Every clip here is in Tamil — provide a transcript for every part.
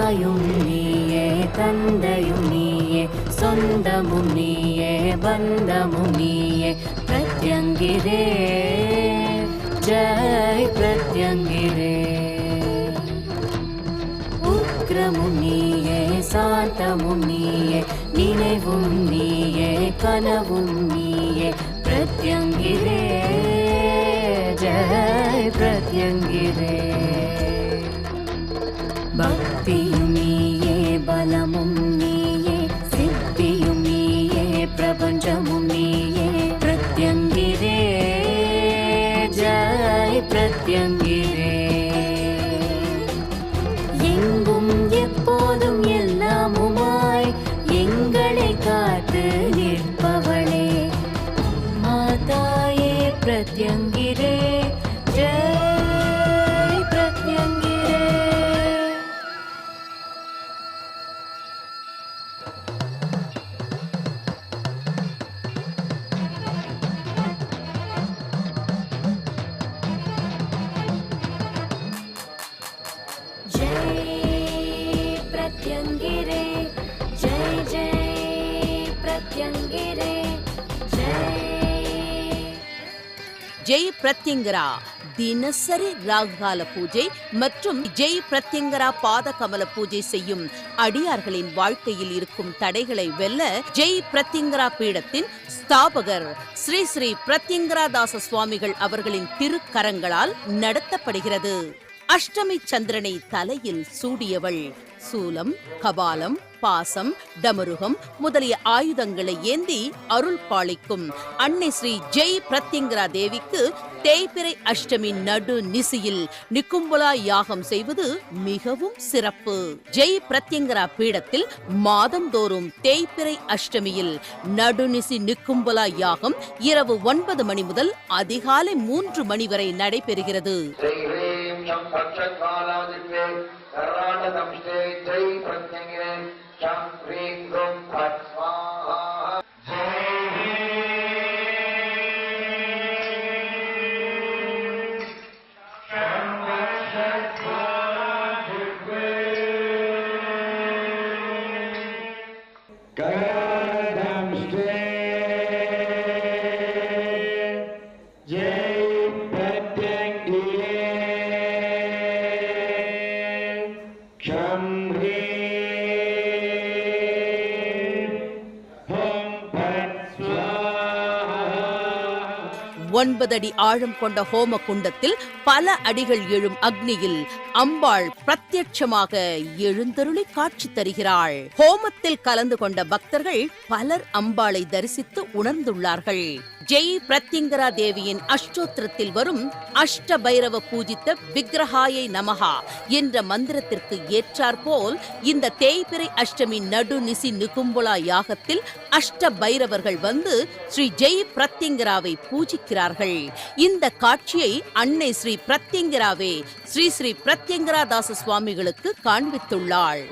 தாயும் நீயே தந்தையும் நீயே சொந்தமும் நீயே பந்தமும் நீயே. பிரத்யங்கிரே ஜெய் பிரத்யங்கிரே. உக்கிரமும் நீயே சாந்தமும் நீயே நினைவும் நீயே கனவும் நீயே. பிரத்யங்கிரே ஜெய் பிரத்யங்கிரே. ஞானமும் நீயே சித்தியும் நீயே பிரபஞ்சமும் நீயே. பிரத்யங்கிரே ஜாய் பிரத்யங்க ஜெய் பிரத்யங்கரா. தினசரி ராகுகால பூஜை மற்றும் ஜெய் பிரத்யங்கரா பாத கமல பூஜை செய்யும் அடியார்களின் வாழ்க்கையில் இருக்கும் தடைகளை வெல்ல ஜெய் பிரத்யங்கரா பீடத்தின் ஸ்தாபகர் ஸ்ரீ ஸ்ரீ பிரத்யங்கரா தாச சுவாமிகள் அவர்களின் திருக்கரங்களால் நடத்தப்படுகிறது. அஷ்டமி சந்திரனை தலையில் சூடியவள். சூலம் கபாலம் பாசம் டமருகம் முதலிய ஆயுதங்களை ஏந்தி அருள் பாலிக்கும். அன்னை ஸ்ரீ ஜெய் பிரத்யங்கரா தேவிக்கு தேய்பிரை அஷ்டமி நடு நிசியில் நிக்கும்பலா யாகம் செய்வது மிகவும் சிறப்பு. ஜெய் பிரத்யங்கரா பீடத்தில் மாதந்தோறும் தேய்பிரை அஷ்டமியில் நடுநிசி நிக்கும்பலா யாகம் இரவு ஒன்பது மணி முதல் அதிகாலை மூன்று மணி வரை நடைபெறுகிறது. वीक्षं भक्षद्वालादित्वे धर्वाटसंष्टे जै प्रज्ञगिरे शं ह्रीं ग्रुं फट् Yeah. ஒன்பது அடி ஆழம் கொண்ட ஹோம குண்டத்தில் பல அடிகள் எழும் அக்னியில் அம்பாள் பிரத்யட்சமாக எழுந்தருளி காட்சி தருகிறாள். ஹோமத்தில் கலந்து கொண்ட பக்தர்கள் பலர் அம்பாளை தரிசித்து உணர்ந்துள்ளார்கள். ஜெய் பிரத்யங்கரா தேவியின் அஷ்டோத்திரத்தில் வரும் அஷ்ட பைரவ பூஜித்த விக்ரஹாயை நமஹா என்ற மந்திரத்திற்கு ஏற்றாற்போல் இந்த தேய்பிரை அஷ்டமி நடு நிசி நிகும்புலா யாகத்தில் அஷ்ட பைரவர்கள் வந்து ஸ்ரீ ஜெய் பிரத்யங்கராவை பூஜிக்கிறார்கள். இந்த காட்சியை அன்னை ஸ்ரீ பிரத்யங்கராவே ஸ்ரீ ஸ்ரீ பிரத்யங்கரா தாச சுவாமிகளுக்கு காண்பித்துள்ளாள்.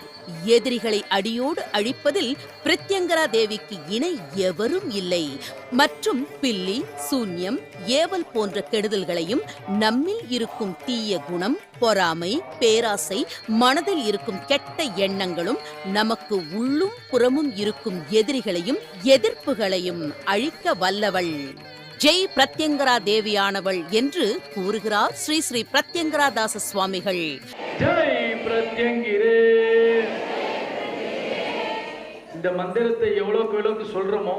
எதிரிகளை அடியோடு அழிப்பதில் பிரத்யங்கரா தேவிக்கு இணை எவரும் இல்லை. மற்றும் பில்லி சூன்யம் ஏவல் போன்ற கெடுதல்களையும் நம்மில் இருக்கும் தீய குணம் பொறாமை பேராசை மனதில் இருக்கும் கெட்ட எண்ணங்களும் நமக்கு உள்ளும் புறமும் இருக்கும் எதிரிகளையும் எதிர்ப்புகளையும் அழிக்க வல்லவள். ஜெய் பிரத்யங்கரா தேவியானவள் என்று கூறுகிறார் ஸ்ரீ ஸ்ரீ பிரத்யங்கரா தாச சுவாமிகள். ஜெய் இந்த மந்திரத்தை எவ்வளோக்கு எவ்வளோக்கு சொல்றோமோ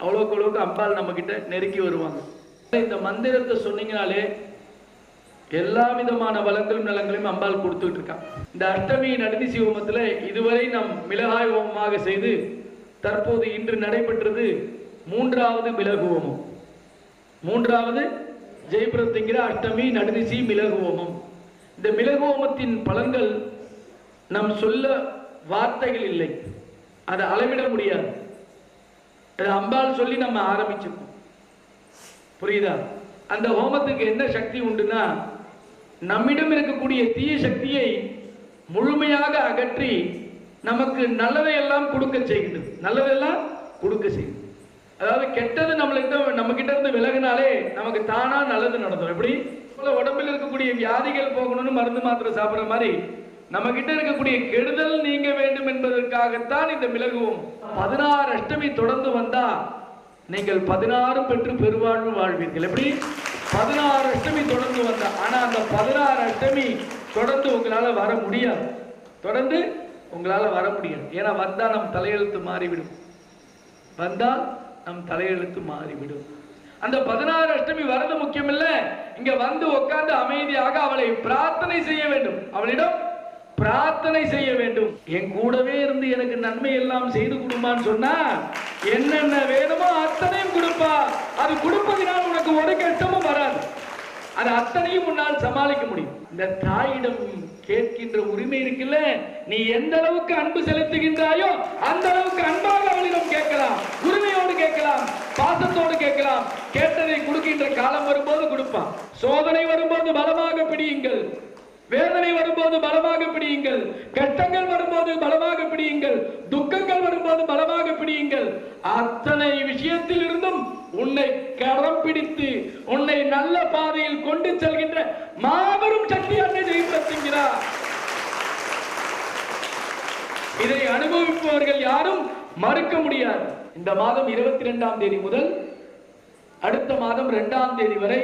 அவ்வளோக்கு எவ்வளோக்கு அம்பாள் நம்ம கிட்ட வருவாங்க. இந்த மந்திரத்தை சொன்னீங்கனாலே எல்லா விதமான வளங்களும் நலங்களையும் அம்பாள் கொடுத்துட்டு இருக்கான் இந்த அஷ்டமி நடுதி ஹோமத்தில் இதுவரை நாம் மிளகாய் ஹோமமாக செய்து தற்போது இன்று நடைபெற்றது மூன்றாவது மிளகு ஹோமம். மூன்றாவது ஜெயபிரத்திங்கிற அஷ்டமி நடுநிசி மிளகு ஹோமம் இந்த மிளகு ஹோமத்தின் பலன்கள் நம் சொல்ல வார்த்தைகள் இல்லை. அதை அளவிட முடியாது. அது அம்பாள் சொல்லி நம்ம ஆரம்பிச்சிருக்கோம். புரியுதா? அந்த ஹோமத்துக்கு என்ன சக்தி உண்டுன்னா நம்மிடம் இருக்கக்கூடிய தீய சக்தியை முழுமையாக அகற்றி நமக்கு நல்லதையெல்லாம் கொடுக்க செய்கிறது. நல்லதெல்லாம் கொடுக்க செய்கிறது. அதாவது கெட்டது நம்மளுக்கு நம்ம கிட்ட இருந்து விலகினாலே நமக்கு தானா நல்லது நடந்துடும் எப்படி? போல உடம்பில் இருக்கக்கூடிய வியாதிகள் போகணும்னு மருந்து மாத்திரை சாப்பிடுற மாதிரி நம்ம கிட்ட இருக்கக்கூடிய கெடுதல் நீங்க வேண்டும் என்பதற்காகத்தான் இந்த மிளகுவோம் பதினாறு அஷ்டமி தொடர்ந்து வந்தா நீங்கள் பதினாறு பெற்று பெருவாழ்வு வாழ்வீர்கள். எப்படி? பதினாறு அஷ்டமி தொடர்ந்து வந்தா. ஆனா அந்த பதினாறு அஷ்டமி தொடர்ந்து உங்களால வர முடியாது. தொடர்ந்து உங்களால வர முடியாது. ஏன்னா வந்தா நம் தலையெழுத்து மாறிவிடும். வந்தால் நம் தலையெழுத்து மாறிவிடும். அந்த பதினாறு அஷ்டமி வரது முக்கியம் இல்ல இங்க வந்து உட்கார்ந்து அமைதியாக அவளை பிரார்த்தனை செய்ய வேண்டும். அவளிடம் பிரார்த்தனை செய்ய வேண்டும். என் கூடவே இருந்து எனக்கு நன்மை எல்லாம் செய்து கொடுமான்னு சொன்னா என்னென்ன வேணுமோ அத்தனையும் கொடுப்பா. அது கொடுப்பதினால் உனக்கு ஒரு கஷ்டமும் வராது. அது அத்தனையும் உன்னால் சமாளிக்க முடியும். இந்த தாயிடம் கேட்கின்ற உரிமை இருக்குல்ல? நீ எந்த அளவுக்கு அன்பு செலுத்துகின்றாயோ அந்த அளவுக்கு அன்பாக அவளிடம் கேட்கலாம். உரிமையோடு கேட்கலாம் பாசத்தோடு கேட்கலாம். கேட்டதை கொடுக்கின்ற காலம் வரும்போது கொடுப்பான். சோதனை வரும்போது பலமாக பிடியுங்கள். வேதனை வரும்போது பலமாக பிடியுங்கள். கட்டங்கள் வரும்போது பலமாக பிடியுங்கள். துக்கங்கள் வரும்போது பலமாக பிடியுங்கள். அத்தனை விஷயத்தில் இருந்தும் உன்னை கரம் பிடித்து உன்னை நல்ல பாதையில் கொண்டு செல்கின்ற மாபெரும் சக்தி அன்னை ஜெயிப்பத்துங்கிறார் இதை அனுபவிப்பவர்கள் யாரும் மறுக்க முடியாது. இந்த மாதம் இருபத்தி ரெண்டாம் தேதி முதல் அடுத்த மாதம் இரண்டாம் தேதி வரை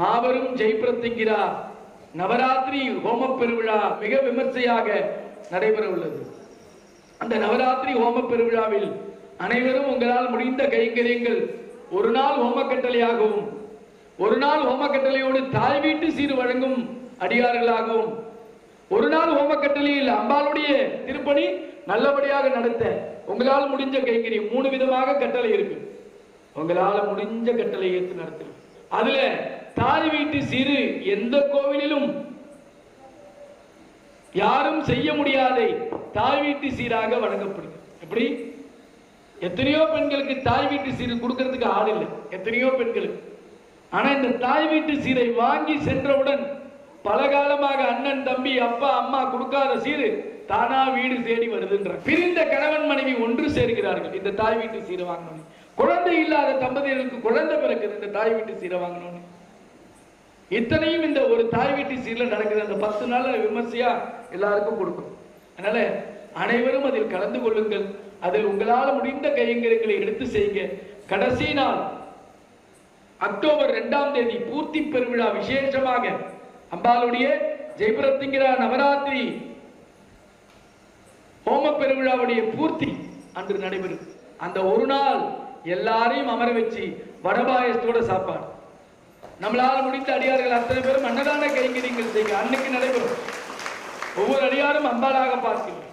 மாபெரும் ஜெய்பிரத்திங்கிரா நவராத்திரி ஹோம பெருவிழா மிக விமர்சையாக நடைபெற உள்ளது அந்த நவராத்திரி ஹோம பெருவிழாவில் அனைவரும் உங்களால் முடிந்த கைங்கரியங்கள் ஒரு நாள் ஹோம கட்டளையாகவும் ஒரு நாள் ஹோம கட்டளையோடு தாய் வீட்டு சீர் வழங்கும் அடியார்களாகவும் ஒரு நாள் ஹோம கட்டளையில் அம்பாளுடைய திருப்பணி நல்லபடியாக நடத்த உங்களால் முடிஞ்ச கைங்கரியம் மூணு விதமாக கட்டளை இருக்கு. உங்களால் முடிஞ்ச கட்டளை ஏற்று நடத்தணும். அதுல தாய் வீட்டு சிறு எந்த கோவிலிலும் யாரும் செய்ய முடியாதை தாய் வீட்டு சீராக வழங்கப்படுது. எப்படி? எத்தனையோ பெண்களுக்கு தாய் வீட்டு சீர் கொடுக்கறதுக்கு ஆள் இல்லை. எத்தனையோ பெண்களுக்கு. ஆனா இந்த தாய் வீட்டு சீரை வாங்கி சென்றவுடன் பல காலமாக அண்ணன் தம்பி அப்பா அம்மா கொடுக்காத சீரு தானா வீடு தேடி வருதுன்ற. பிரிந்த கணவன் மனைவி ஒன்று சேர்கிறார்கள். இந்த தாய் வீட்டு சீரை வாங்கணும் குழந்தை இல்லாத தம்பதியர்களுக்கு குழந்தை பிறக்குது இந்த தாய் வீட்டு சீரை வாங்கணும்னு இத்தனையும் இந்த ஒரு தாய் வீட்டு சீரில் நடக்குது. அந்த பத்து நாள் விமர்சையா எல்லாருக்கும் கொடுக்கும். அதனால அனைவரும் அதில் கலந்து கொள்ளுங்கள். அதில் உங்களால் முடிந்த கையங்கரங்களை எடுத்து செய்யுங்க. கடைசி நாள் அக்டோபர் இரண்டாம் தேதி பூர்த்தி பெருவிழா விசேஷமாக அம்பாளுடைய ஜெயபுரத்திங்கிரா நவராத்திரி ஹோம பெருவிழாவுடைய பூர்த்தி அன்று நடைபெறும். அந்த ஒரு நாள் எல்லாரையும் அமர வச்சு வடபாயத்தோட சாப்பாடு. நம்மளால் முடிந்த அடியார்கள் அத்தனை பேரும் அன்னதான கைங்கரியங்கள் செய்யுங்க. அன்னைக்கு நடைபெறும். ஒவ்வொரு அடியாரும் அம்பாளாக பார்க்கிறோம்.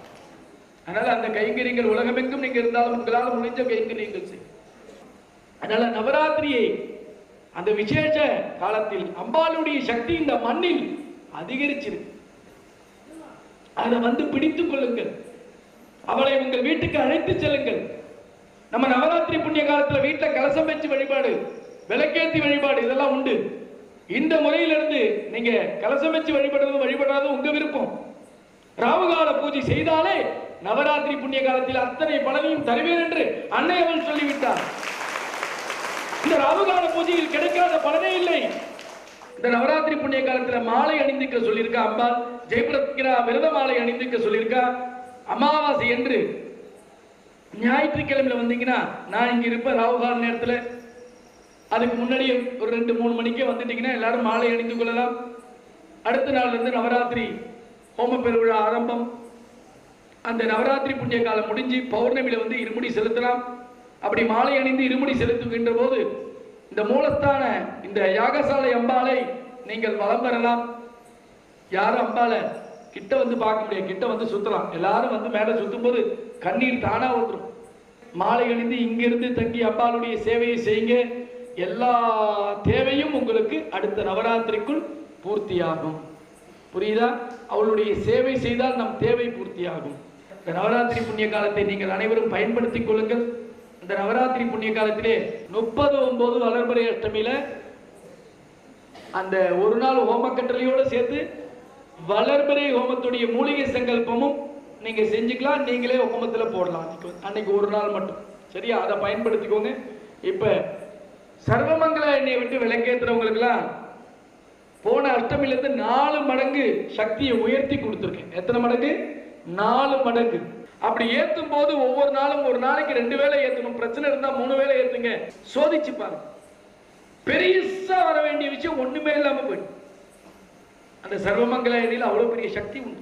அதனால அந்த கைங்கரியங்கள் உலகமெங்கும் நீங்க இருந்தாலும் உங்களால் முடிஞ்ச கைங்கரியங்கள் செய்யும் அதனால நவராத்திரியை அந்த விசேஷ காலத்தில் அம்பாளுடைய சக்தி இந்த மண்ணில் அதிகரிச்சிருக்கு. அதை வந்து பிடித்துக் கொள்ளுங்கள். அவளை உங்கள் வீட்டுக்கு அழைத்து செல்லுங்கள். நம்ம நவராத்திரி புண்ணிய காலத்துல வீட்டில் கலசம் வச்சு வழிபாடு. விளக்கேத்தி வழிபாடு இதெல்லாம் உண்டு. இந்த முறையிலிருந்து நீங்க கலசம் வச்சு வழிபடுறது வழிபடுறது உங்க விருப்பம். ராவுகால பூஜை செய்தாலே நவராத்திரி புண்ணிய காலத்தில் அத்தனை பலனையும் தருவேன் என்று அன்னை அவள் சொல்லிவிட்டார். இந்த ராவுகால பூஜையில் கிடைக்காத பலனே இல்லை. இந்த நவராத்திரி புண்ணிய காலத்துல மாலை அணிந்துக்க சொல்லியிருக்கா அம்பாள்? ஜெயபிரத்கிரா விரத மாலை அணிந்துக்க சொல்லியிருக்கா? அமாவாசை என்று ஞாயிற்றுக்கிழமையில வந்தீங்கன்னா நான் இங்க இருப்பேன் ராவுகால நேரத்துல. அதுக்கு முன்னாடியே ஒரு ரெண்டு மூணு மணிக்கே வந்துட்டீங்கன்னா எல்லாரும் மாலை அணிந்து கொள்ளலாம். அடுத்த நாள் இருந்து நவராத்திரி ஹோம பெருவிழா ஆரம்பம். அந்த நவராத்திரி புண்ணிய காலம் முடிஞ்சு பௌர்ணமியில வந்து இருமுடி செலுத்தலாம். அப்படி மாலை அணிந்து இருமுடி செலுத்துகின்ற போது இந்த மூலஸ்தான இந்த யாகசாலை அம்பாளை நீங்கள் வலம் பெறலாம் யாரும் அம்பாலை? கிட்ட வந்து பார்க்க முடியாது. கிட்ட வந்து சுத்தலாம். எல்லாரும் வந்து மேலே சுத்தும் போது கண்ணீர் தானா வந்துடும் மாலை அணிந்து இங்கிருந்து தங்கி அம்பாளுடைய சேவையை செய்யுங்க. எல்லா தேவையும் உங்களுக்கு அடுத்த நவராத்திரிக்குள் பூர்த்தியாகும். புரியுதா? அவளுடைய சேவை செய்தால் நம் தேவை பூர்த்தியாகும். இந்த நவராத்திரி புண்ணிய காலத்தை நீங்கள் அனைவரும் பயன்படுத்திக் கொள்ளுங்கள். இந்த நவராத்திரி புண்ணிய காலத்திலே முப்பது ஒன்பது வளர்பறை அஷ்டமியில அந்த ஒரு நாள் ஹோமக்கட்டளையோடு சேர்த்து வளர்பறை ஹோமத்துடைய மூலிகை சங்கல்பமும் நீங்க செஞ்சுக்கலாம் நீங்களே ஹோமத்தில் போடலாம். அன்னைக்கு அன்னைக்கு ஒரு நாள் மட்டும். சரியா? அதை பயன்படுத்திக்கோங்க. இப்போ சர்வமங்கல எண்ணெயை விட்டு விளக்கேத்துறவங்களுக்குலாம் போன அஷ்டமிலிருந்து நாலு மடங்கு சக்தியை உயர்த்தி கொடுத்துருக்கேன். எத்தனை மடங்கு? நாலு மடங்கு. அப்படி ஏத்தும் போது ஒவ்வொரு நாளும் ஒரு நாளைக்கு ரெண்டு வேளை ஏத்தணும். பிரச்சனை இருந்தா மூணு வேளை ஏத்துங்க. சோதிச்சு பாருங்க. பெருசா வர வேண்டிய விஷயம் ஒண்ணுமே இல்லாம போயிடும். அந்த சர்வமங்கல எண்ணெயில் அவ்வளவு பெரிய சக்தி உண்டு.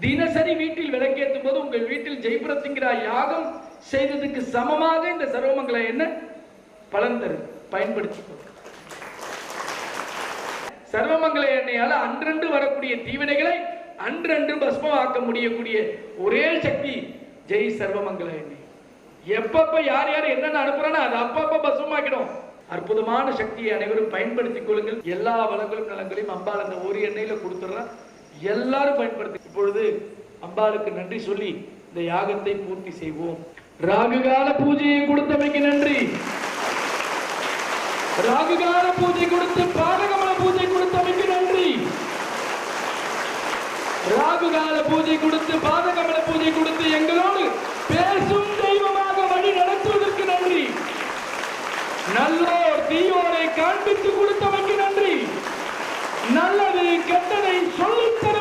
தினசரி வீட்டில் விளக்கேற்றும் போது உங்கள் வீட்டில் ஜெய்புரத்துங்கிற யாகம் செய்ததுக்கு சமமாக இந்த சர்வமங்கல எண்ணெய் பலன் தரும் பயன்படுத்தி சர்வமங்கல எண்ணெயால் அன்றன்று வரக்கூடிய தீவினைகளை அன்றன்று பஸ்மமாக்க முடியக்கூடிய ஒரே சக்தி ஜெய் சர்வமங்கல எண்ணெய். எப்பப்ப யார் யார் என்னென்ன அனுப்புறானோ அது அப்பப்ப பஸ்மமாக்கிடும். அற்புதமான சக்தியை அனைவரும் பயன்படுத்திக் கொள்ளுங்கள். எல்லா வளங்களும் நலங்களையும் அம்பாள் அந்த ஒரு எண்ணெயில கொடுத்துட்றான் எல்லாரும் பயன்படுத்தி இப்பொழுது அம்பாளுக்கு நன்றி சொல்லி இந்த யாகத்தை பூர்த்தி செய்வோம். ராகுகால பூஜையை கொடுத்தமைக்கு நன்றி. ராகுகால பூஜை கொடுத்து பாதகமல பூஜை கொடுத்தமைக்கு நன்றி. ராகுகால பூஜை கொடுத்து பாதகமல பூஜை கொடுத்து எங்களோடு பேசும் தெய்வமாக வழி நடத்துவதற்கு நன்றி. நல்லோர் தீயோரை காண்பித்து கொடுத்தமைக்கு நன்றி. நல்லது கெட்டதை சொல்லித்தர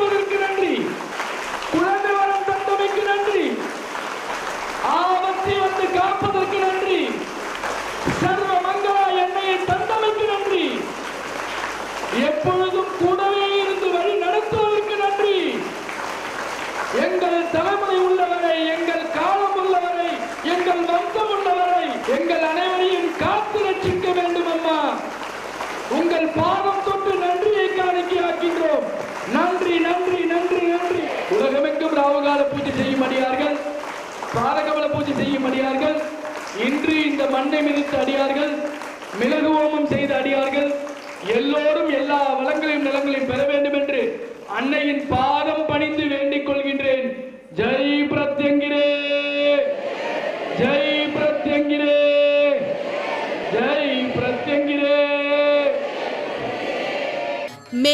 உங்கள் பாதம் தொட்டு நன்றியை காணிக்கை ஆக்கின்றோம். நன்றி நன்றி நன்றி நன்றி. உலகமெங்கும் ராவுகால பூஜை செய்யும் அடியார்கள். பாரகமல பூஜை செய்யும் அடியார்கள். இன்று இந்த மண்ணை மிதித்த அடியார்கள். மிளகு ஓமம் செய்த அடியார்கள். எல்லோரும் எல்லா வளங்களையும் நிலங்களையும் பெற வேண்டும் என்று அன்னையின் பாதம் பணிந்து வேண்டிக் கொள்கின்றேன். ஜெய் பிரத்யங்கிறேன்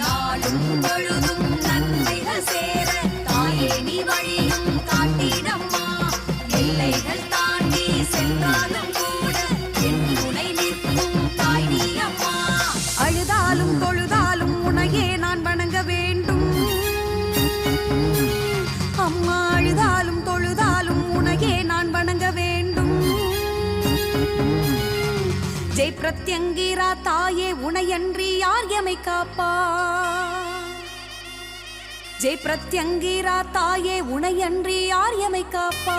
நாளும் பொழுதும் நன்மைகள் சேர தாயே நீ வழியும் காட்டிடம்மா. எல்லைகள் தாண்டி சென்றாலும் கூட என் துணை நிற்கும் தாய் நீ அம்மா. அழுதாலும் தொழுதாலும் உனையே நான் வணங்க வேண்டும். அம்மா அழுதாலும் தொழுதாலும் உனையே நான் வணங்க வேண்டும். ஜெய் தாயே உனையன்றி யார் எமை காப்பா? ஜெய் பிரத்யங்கீரா தாயே உனையன்றி யார் எமை காப்பா?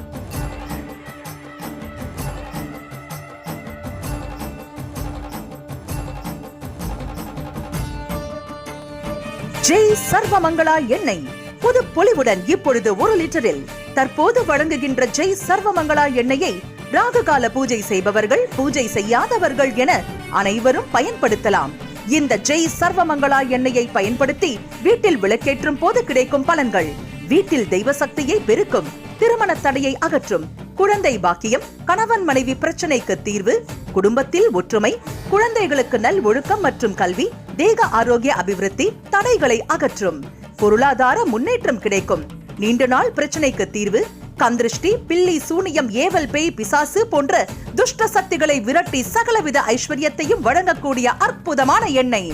ஜெய் சர்வமங்களா எண்ணெய் புது பொலிவுடன் இப்பொழுது ஒரு லிட்டரில் தற்போது வழங்குகின்ற ஜெய் சர்வமங்களா எண்ணெயை ராகுகால பூஜை செய்பவர்கள் பூஜை செய்யாதவர்கள் என அனைவரும் பயன்படுத்தலாம். இந்த ஜெய் சர்வமங்களா எண்ணெயை பயன்படுத்தி வீட்டில் விளக்கேற்றும் போது கிடைக்கும் பலன்கள். வீட்டில் தெய்வ சக்தியை பெருக்கும் திருமண தடையை அகற்றும் குழந்தை பாக்கியம் கணவன் மனைவி பிரச்சனைக்கு தீர்வு குடும்பத்தில் ஒற்றுமை குழந்தைகளுக்கு நல் ஒழுக்கம் மற்றும் கல்வி தேக ஆரோக்கிய அபிவிருத்தி தடைகளை அகற்றும். பொருளாதார முன்னேற்றம் கிடைக்கும். நீண்ட நாள் பிரச்சனைக்கு தீர்வு கந்திருஷ்டி பில்லி சூனியம் ஏவல் பேய் பிசாசு போன்ற துஷ்ட சக்திகளை விரட்டி சகலவித ஐஸ்வர்யத்தையும் வழங்கக்கூடிய அற்புதமான எண்ணெய்.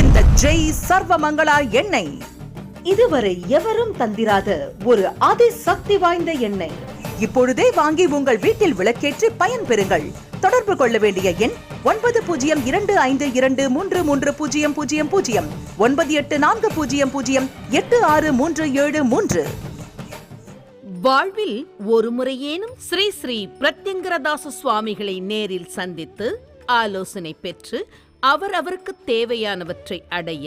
இந்த ஜெய் சர்வமங்களா எண்ணெய். இதுவரை எவரும் தந்திராத ஒரு அதிசக்தி வாய்ந்த எண்ணெய் இப்பொழுதே வாங்கி உங்கள் வீட்டில் விளக்கேற்றி பயன்பெறுங்கள் தொடர்பு கொள்ள வேண்டிய எண் ஒன்பது பூஜ்ஜியம் இரண்டு ஐந்து இரண்டு மூன்று மூன்று பூஜ்ஜியம் பூஜ்ஜியம் பூஜ்ஜியம் ஒன்பது எட்டு நான்கு பூஜ்ஜியம் பூஜ்ஜியம் எட்டு ஆறு மூன்று ஏழு மூன்று. வாழ்வில் ஒரு முறையேனும் ஸ்ரீ ஸ்ரீ பிரத்யங்கரதாச சுவாமிகளை நேரில் சந்தித்து ஆலோசனை பெற்று அவர் அவருக்கு தேவையானவற்றை அடைய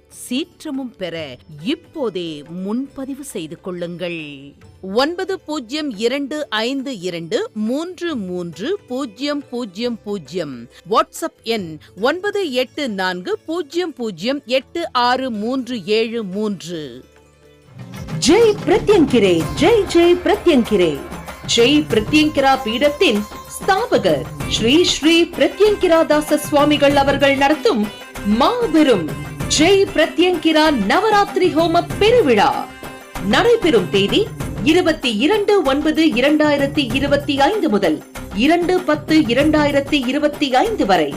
சீற்றமும் பெற இப்போதே முன்பதிவு செய்து கொள்ளுங்கள். ஒன்பது பூஜ்ஜியம் இரண்டு ஐந்து இரண்டு மூன்று மூன்று பூஜ்ஜியம் பூஜ்ஜியம் பூஜ்ஜியம் வாட்ஸ்அப் எண் ஒன்பது எட்டு நான்கு பூஜ்ஜியம் பூஜ்ஜியம் எட்டு ஆறு மூன்று ஏழு மூன்று. ஜெய் பிரத்யங்கிரே ஜெய் ஜெய் பிரத்யங்கிரே. ஜெய் பிரத்யங்கிரா பீடத்தின் ஸ்தாபகர் ஸ்ரீ ஸ்ரீ பிரத்யங்கிரா தாச சுவாமிகள் அவர்கள் நடத்தும் மாபெரும் ஜெய் பிரத்யங்கிரா நவராத்திரி ஹோம பெருவிழா. நடைபெறும் தேதி இருபத்தி இரண்டு ஒன்பது இரண்டாயிரத்தி இருபத்தி ஐந்து முதல் இரண்டு பத்து இரண்டாயிரத்தி இருபத்தி ஐந்து வரை.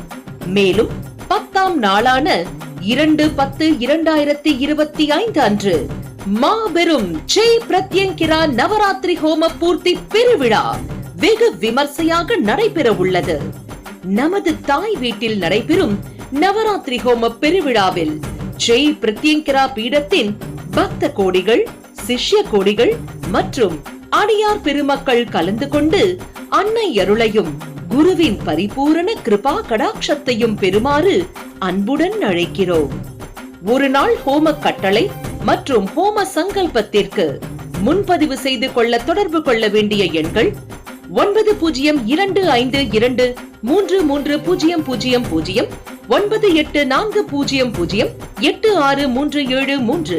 மேலும் பத்தாம் நாளான இரண்டு பத்து இரண்டாயிரத்தி இருபத்தி ஐந்து அன்று மாபெரும் ஜெய் பிரத்யங்கிரா நவராத்திரி ஹோம பூர்த்தி பெருவிழா வெகு விமர்சையாக நடைபெற உள்ளது நமது தாய் வீட்டில் நடைபெறும் நவராத்திரி ஹோம பெருவிழாவில் ஜெய் பிரத்யங்கரா பீடத்தின் பக்த கோடிகள் சிஷ்ய கோடிகள் மற்றும் அடியார் பெருமக்கள் கலந்து கொண்டு அன்னை அருளையும் குருவின் பரிபூரண கிருபா கடாட்சத்தையும் பெறுமாறு அன்புடன் அழைக்கிறோம். ஒரு நாள் ஹோம கட்டளை மற்றும் ஹோம சங்கல்பத்திற்கு முன்பதிவு செய்து கொள்ள தொடர்பு கொள்ள வேண்டிய எண்கள் ஒன்பது பூஜ்ஜியம் இரண்டு ஐந்து இரண்டு மூன்று மூன்று பூஜ்ஜியம் பூஜ்ஜியம் பூஜ்ஜியம் ஒன்பது எட்டு நான்கு பூஜ்ஜியம் பூஜ்ஜியம் எட்டு ஆறு மூன்று ஏழு மூன்று.